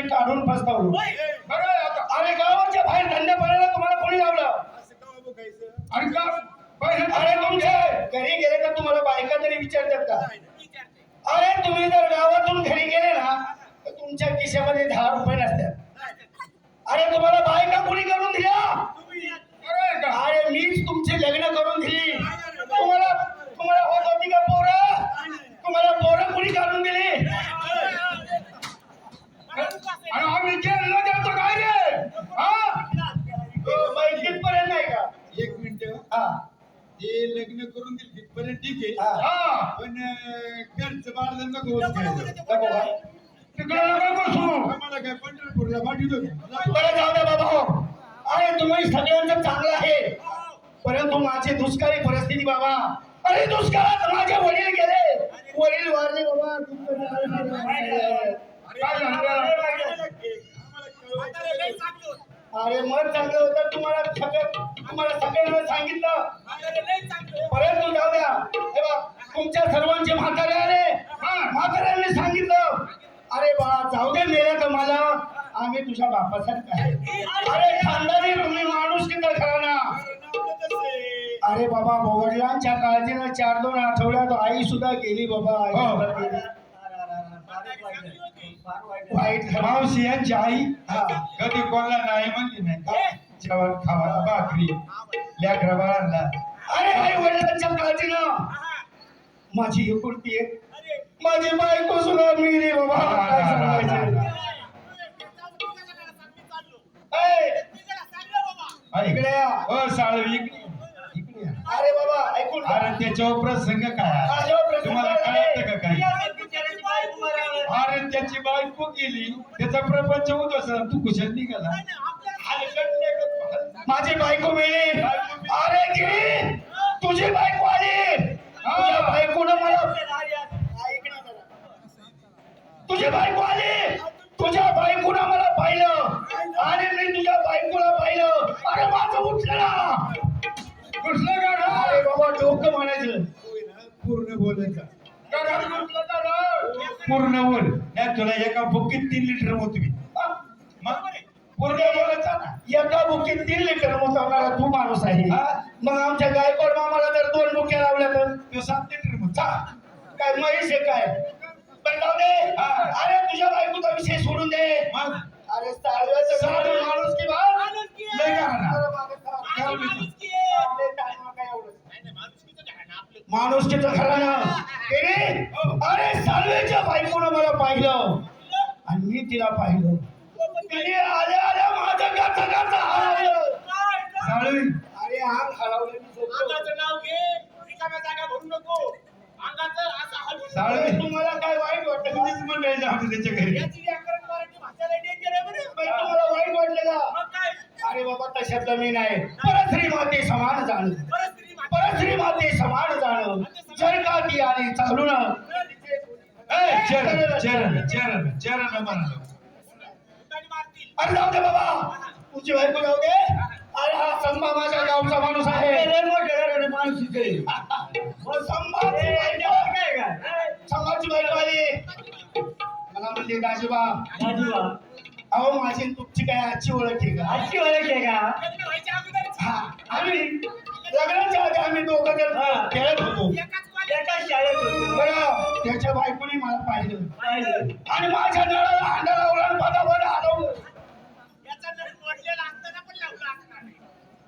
आम्ही काढून फसतावलो आणि गावाच्या बाहेर धंदे पडायला तुम्हाला कोणी लावलं? आणि का अरे तुमचे घरी गेले तर तुम्हाला बायका तरी विचारतात का? अरे तुम्ही जर गावातून घरी गेले ना तर तुमच्या खिशामध्ये दहा रुपये नसतात. अरे तुम्हाला बायका कोणी करून दिल्या? अरे मीच तुमचे लग्न करून दिली. हा. ते लग्न करून दिल तिथपर्यंत ठीक आहे. हा. हा. पण अं, घरचं बाळ नको होत काय नको का? तिकडे नका बसू. आम्हाला काय पंढरपूरला पाठवत होते बरं जाऊ द्या बाबा हो. अरे तुम्ही सगळ्यांचं चांगलं आहे. परंतु माझी दुष्काळी परिस्थिती बाबा. अरे दुष्काळात माझे वडील गेले. वडील वारले बाबा. अरे मन चांगलं होतं. तुम्हाला सगळं तुम्हाला सगळ्यांना सांगितलं. परंतु जाऊ द्या. हे बघ, तुमच्या सर्वांचे म्हातारे हा, म्हाताऱ्यांनी सांगितलं. अरे बाळा जाऊ दे मेल्या तर मला. आम्ही तुझ्या बापासारखं आहे. अरे खानदानी तुम्ही माणूस किती खरा ना अरे बाबा वडिलांच्या काळजीनं चार दोन आठवड्यात आई सुद्धा गेली बाबा. आई हो. वाईट. मावशी यांची आई. कधी कोणाला नाही म्हणली नाही जेवण खावाला भाकरी. लेकरा बाळांना. अरे आई वडिलांच्या काळजीनं माझी एकुलती एक माझी बायको सुद्धा मिळली बाबा. काय इकडे साळवी इकडे. अरे बाबा ऐकून. अरे त्याच्यावर प्रसंग काय? तुम्हाला आहे. कळत का काही? अरे त्याची बायको गेली त्याचा प्रपंच होत असं तू कुशल निघाला. माझी बायको मिळली अरे गिरी तुझी बायको आली. तुझ्या बायकोनं मला. तुझी बायको आली. तुझ्या बायकोनं मला पाहिलं. आणि मी तुझ्या बायकोला पाहिलं. अरे माझं उठलं ना. गाणं अरे बाबा डोकं म्हणायचं. पूर्ण बोलायचा. पूर्ण बोल नाही तुला एका बुकीत तीन लिटर होत मी पूर्ण बोलायचा ना. एका बुकीत तीन लिटर तू माणूस आहे? मग आमच्या गायकवाड मामाला जर दोन बुक्या लावल्या तर? तो सात लिटर मग चा, काय म्हैस आहे काय? पण जाऊ दे. अरे तुझ्या बायकोचा विषय सोडून दे. मग? अरे साडव्याचं माणूस की बा एवढं? माणुसकीचं खरं ना केली? अरे साडव्याच्या बायकोनं मला पाहिलं आणि मी तिला पाहिलं तिने आल्या आल्या माझं गाचा गाचा हरवलं साळवी अरे अंग हरवलं मी झोपलो. नाव घे रिकाम्या जागा भरू नको अंगाचं असं हलवून साळवी. अरे तुम्हाला काय वाईट वाटतं का? कधीच मंडळी जाऊ दे त्याच्या घरी. याची व्याकरण मराठी भाषेला डेंजर आहे बरं. बाई, तुम्हाला वाईट वाटलं का मग काय? अरे बाबा तशातलं मी नाही. परश्री माते समान जाण परत स्त्री माता. परश्री माते समान जाण जर का ती आली चालू ना. चरण चरण चरण चरण म्हणालो भूतानी मारतील. अरे जाऊ दे बाबा. तुझी बायको जाऊ दे. अरे हा संभा माझ्या गावचा माणूस आहे. माणूस संभाची बायको मला म्हणली दाजीबा अहो माझी आणि तुमची काय आजची ओळख आहे का? आजची ओळख आहे का? हा. आम्ही लग्नाच्या आधी आम्ही दोघं जण खेळत होतो. एकाच कॉलेज बरं त्याच्या बायकोने मला पाहिलं. आणि माझ्या नळाला हांडा लावला आणि पदावर हलवलं याचा नळ मोडलेला असताना पण लावला असणार नाही.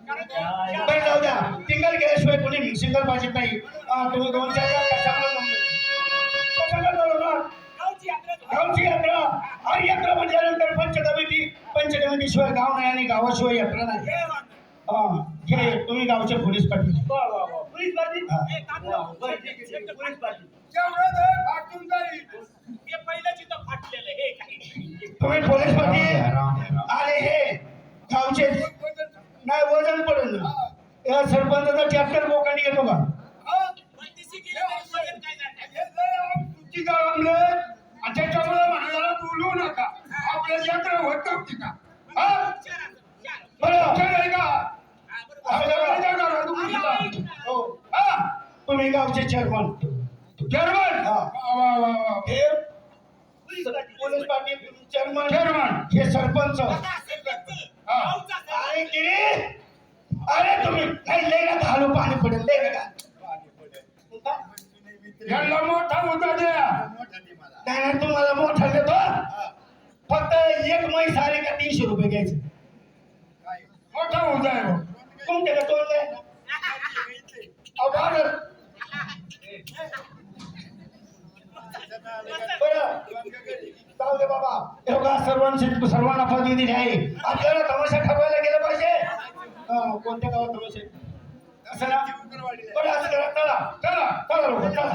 कारण तो- बरं जाऊ द्या. सिंगल गेल्याशिवाय कोणी सिंगल पाहिजे नाही. तुम्ही दोन चार वेळा? कशाला गावची यात्रा. आणि यात्रा म्हटल्यानंतर पंचकमिटी पंचकमिटी शिवाय गाव नाही आणि गावाशिवाय यात्रा नाही. हे तुम्ही गावचे पोलीस पाटील. पोलीस पाटील. हे. हे काही तुम्ही पोलीस पाटील? आणि हे. गावचे नाही वजन पडेल. सरपंचाचा ट्रॅक्टर बोकांनी येतो का बंदिशी केली तरी वजन काय जाणार? हे लय आम चुकी गावले आणि त्याच्यामुळे म्हणाला बोलू नका आपल्या जत्र होत नव्हती का हा शहराचं, शहर. बरं खरं आहे का हा, बरोबर. आपल्या घरी जाणार तुम्ही हो हा तुम्ही गावचे चेअरमन जर्मन हा. पोलीस पाटील चेअरमन जर्मन हे सरपंच. हा. अरे किरी अरे तुम्ही नाही ना घालू पाणी पडेल ना यांना मोठा होता द्या. नाही नाही तुम्हाला मोठा देतो. फक्त एक म्हैस आली का तीनशे रुपये घ्यायचे. मोठा होता आहे. तुमच्या का तोंड बाबा. एवढा सर्वांशी सर्वांना पदवी दिली आहे आपल्याला तमाशा ठरवायला गेलं पाहिजे. हो, कोणत्या गावात तमाशे असं ना? असं चला चला चला.